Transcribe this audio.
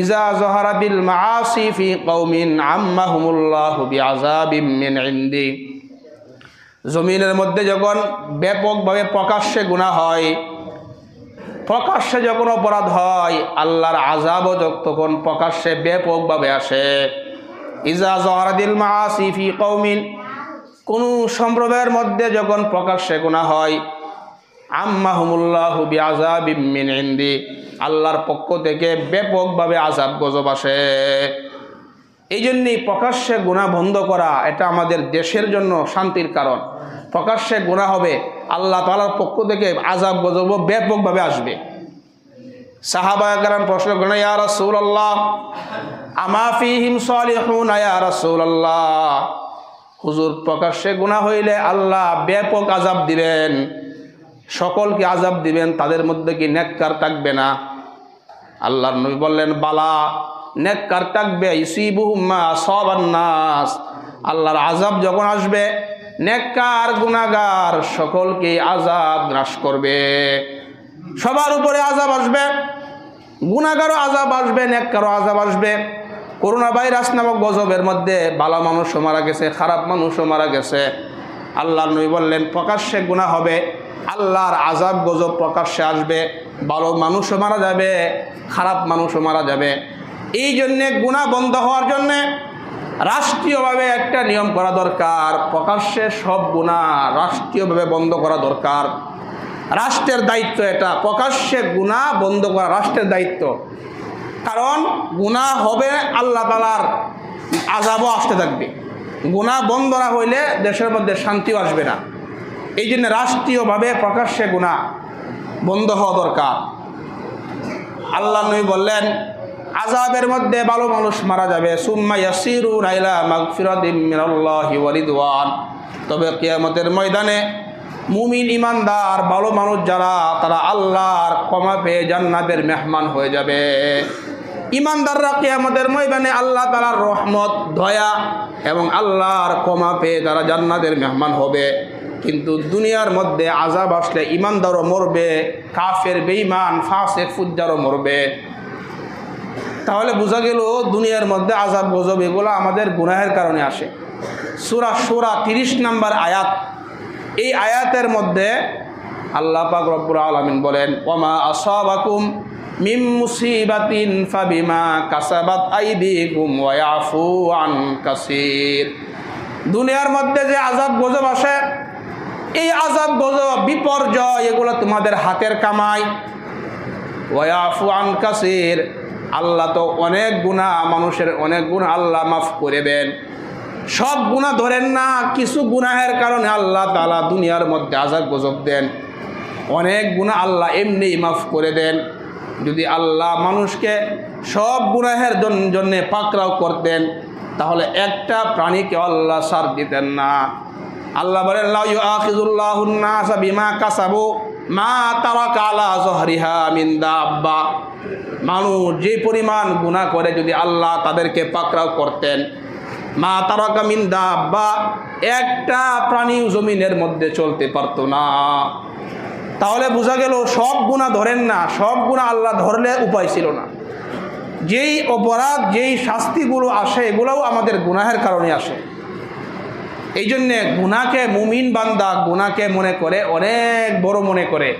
ইজা মিন জমিনের মধ্যে যখন ব্যাপকভাবে প্রকাশ্যে গুণা হয়, প্রকাশ্যে যখন অপরাধ হয়, আল্লাহর আজাবও তখন প্রকাশ্যে ব্যাপকভাবে আসে। ইজা জহারাদিল মাআসি ফি কওমিন, কোন সম্প্রদায়ের মধ্যে যখন প্রকাশ্যে গুণা হয় আম্মাহুমুল্লাহু মিন ইনদি। আল্লাহর পক্ষ থেকে ব্যাপকভাবে আজাব গজব আসে। এই জন্যই প্রকাশ্যে গুণা বন্ধ করা এটা আমাদের দেশের জন্য শান্তির কারণ। প্রকাশ্যে গুণা হবে, আল্লাহ তালার পক্ষ থেকে আজাব গজব ব্যাপকভাবে আসবে। সাহাবায়াম প্রশ্ন করেন ইয়া রাসূলুল্লাহ, আমা ফিহিম সালিহুন? ইয়া রাসূলুল্লাহ, হুজুর, প্রকাশ্যে গুনাহ হইলে আল্লাহ ব্যাপক আজাব দিবেন। সকলকে আজাব দিবেন, তাদের মধ্যে কি নেককার থাকবে না? আল্লাহর নবী বললেন, বালা, নেককার থাকবে ইসিবুহুম্মা সবান্নাস আল্লাহর আজাব যখন আসবে, নেককার গুনাগার সকলকে আজাব গ্রাস করবে। সবার উপরে আজাব আসবে গুণাগারও আজাব আসবে, নেককারও আজাব আসবে। করোনা ভাইরাস নামক গজবের মধ্যে ভালো মানুষও মারা গেছে, খারাপ মানুষও মারা গেছে। আল্লাহর নবী বললেন, প্রকাশ্যে গুণা হবে। আল্লাহর আজাব গজব প্রকাশ্যে আসবে, ভালো মানুষও মারা যাবে, খারাপ মানুষও মারা যাবে। এই জন্যে গুণা বন্ধ হওয়ার জন্যে রাষ্ট্রীয়ভাবে একটা নিয়ম করা দরকার, প্রকাশ্যে সব গুণা রাষ্ট্রীয়ভাবে বন্ধ করা দরকার। রাষ্ট্রের দায়িত্ব এটা, প্রকাশ্যে গুণা বন্ধ করা রাষ্ট্রের দায়িত্ব। কারণ গুণা হবে আল্লাহ তালার আজাবও আসতে থাকবে। গুণা বন্ধ না হইলে দেশের মধ্যে শান্তিও আসবে না। এই জন্য রাষ্ট্রীয়ভাবে প্রকাশ্যে গুণা বন্ধ হওয়া দরকার। আল্লাহ নবী বললেন আজাবের মধ্যে ভালো মানুষ মারা যাবে। সুম্মা ওয়া তবে কিয়ামতের ময়দানে মুমিন ইমানদার ভালো মানুষ যারা, তারা আল্লাহর ক্ষমা পেয়ে জান্নাতের মেহমান হয়ে যাবে। ইমানদাররা কিয়ামতের ময়দানে আল্লাহ তালার রহমত, দয়া এবং আল্লাহর ক্ষমা পেয়ে তারা জান্নাতের মেহমান হবে। কিন্তু দুনিয়ার মধ্যে আজাব আসলে ইমানদারও মরবে, কাফের বেইমান ফাসেক, ফুজ্জারও মরবে। তাহলে বোঝা গেল দুনিয়ার মধ্যে আজাব গজব এগুলো আমাদের গুনাহের কারণে আসে। সুরা সুরা তিরিশ নাম্বার আয়াত। এই আয়াতের মধ্যে আল্লাহ পাক রব্বুর আলমিন বলেন, ওমা আসাবাকুম মিম মুসিবাতিন ফাবিমা কাসাবাত আইদিকুম ওয়াফু আন কাসির। দুনিয়ার মধ্যে যে আজাব গজব আসে এই আজাব গজব বিপর্যয়, এগুলো তোমাদের হাতের কামাই। ওয়াফু আন কাসির, আল্লাহ তো অনেক গুণা, মানুষের অনেক গুণ আল্লাহ মাফ করে দেন। সব গুণা ধরেন না, কিছু গুনাহের কারণে আল্লাহ তালা দুনিয়ার মধ্যে আজাব গজব দেন। অনেক গুণা আল্লাহ এমনিই মাফ করে দেন। যদি আল্লাহ মানুষকে সব গুনাহের জন্য পাকড়াও করতেন, তাহলে একটা প্রাণীকে আল্লাহ সার দিতেন না। আল্লাহ বলেন আখিজুল্লাহ বিমা কাসাবু, মা তারা কালা জহরিহা মিন্দা আব্বা মানুষ যে পরিমাণ গুণা করে যদি আল্লাহ তাদেরকে পাকড়াও করতেন, মা তারকা মিন্দা আব্বা একটা প্রাণী জমিনের মধ্যে চলতে পারতো না। তাহলে বোঝা গেল সব গুণা ধরেন না, সব গুণা আল্লাহ ধরলে উপায় ছিল না। যেই অপরাধ, যেই শাস্তিগুলো আসে, এগুলোও আমাদের গুনাহের কারণে আসে। এই জন্যে গুণাকে মুমিন বান্দা গুণাকে মনে করে অনেক বড় মনে করে।